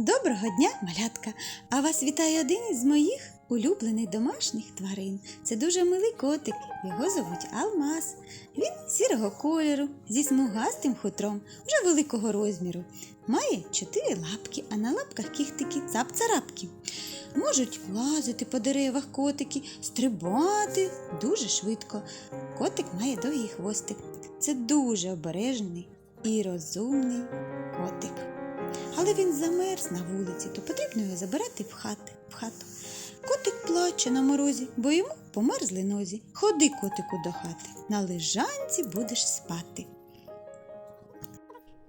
Доброго дня, малятка! А вас вітає один із моїх улюблених домашніх тварин. Це дуже милий котик. Його зовуть Алмаз. Він сірого кольору, зі смугастим хутром, вже великого розміру. Має чотири лапки, а на лапках кіхтики цап-царапки. Можуть лазити по деревах котики, стрибати дуже швидко. Котик має довгий хвостик. Це дуже обережний і розумний котик. Але він замерз на вулиці, то потрібно його забирати в, хати, в хату. Котик плаче на морозі, бо йому померзли нозі. Ходи, котику, до хати. На лежанці будеш спати.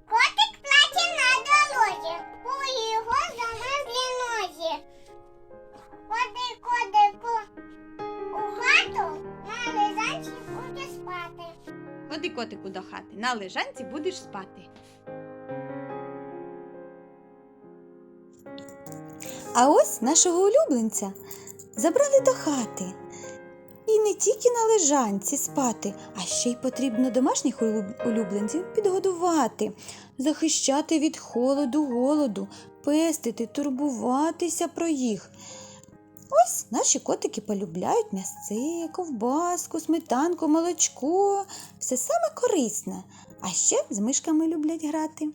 Котик плаче на дорозі, у його замерзлі нозі. Ходи, котику, у хату на лежанці буде спати. Ходи, котику, до хати. На лежанці будеш спати. А ось нашого улюбленця забрали до хати. І не тільки на лежанці спати, а ще й потрібно домашніх улюбленців підгодувати, захищати від холоду, голоду, пестити, турбуватися про їх. Ось наші котики полюбляють м'ясце, ковбаску, сметанку, молочко, все саме корисне. А ще з мишками люблять грати.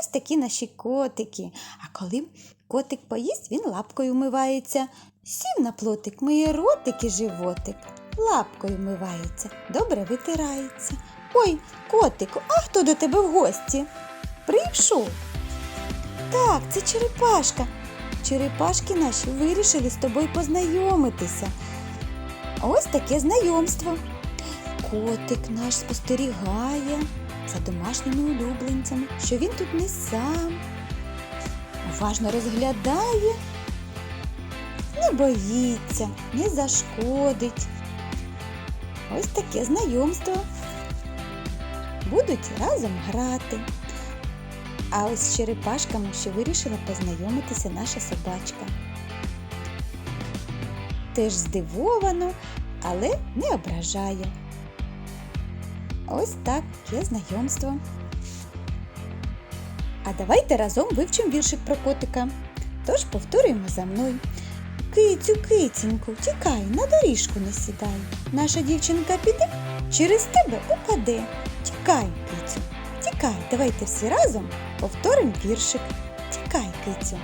Ось такі наші котики. А коли котик поїсть, він лапкою вмивається. Сів на плотик, миє ротик і животик. Лапкою вмивається, добре витирається. Ой, котику, а хто до тебе в гості? Прийшов. Так, це черепашка. Черепашки наші вирішили з тобою познайомитися. Ось таке знайомство. Котик наш спостерігає за домашніми улюбленцями, що він тут не сам. Уважно розглядає, не боїться, не зашкодить. Ось таке знайомство. Будуть разом грати. А ось з черепашками ще вирішила познайомитися наша собачка. Теж здивовано, але не ображає. Ось таке знайомство. А давайте разом вивчимо віршик про котика. Тож повторюємо за мною. Кицю, киціньку, тікай, на доріжку не сідай. Наша дівчинка піде, через тебе упаде. Тікай, кицю, тікай, давайте всі разом повторимо віршик. Тікай, кицю.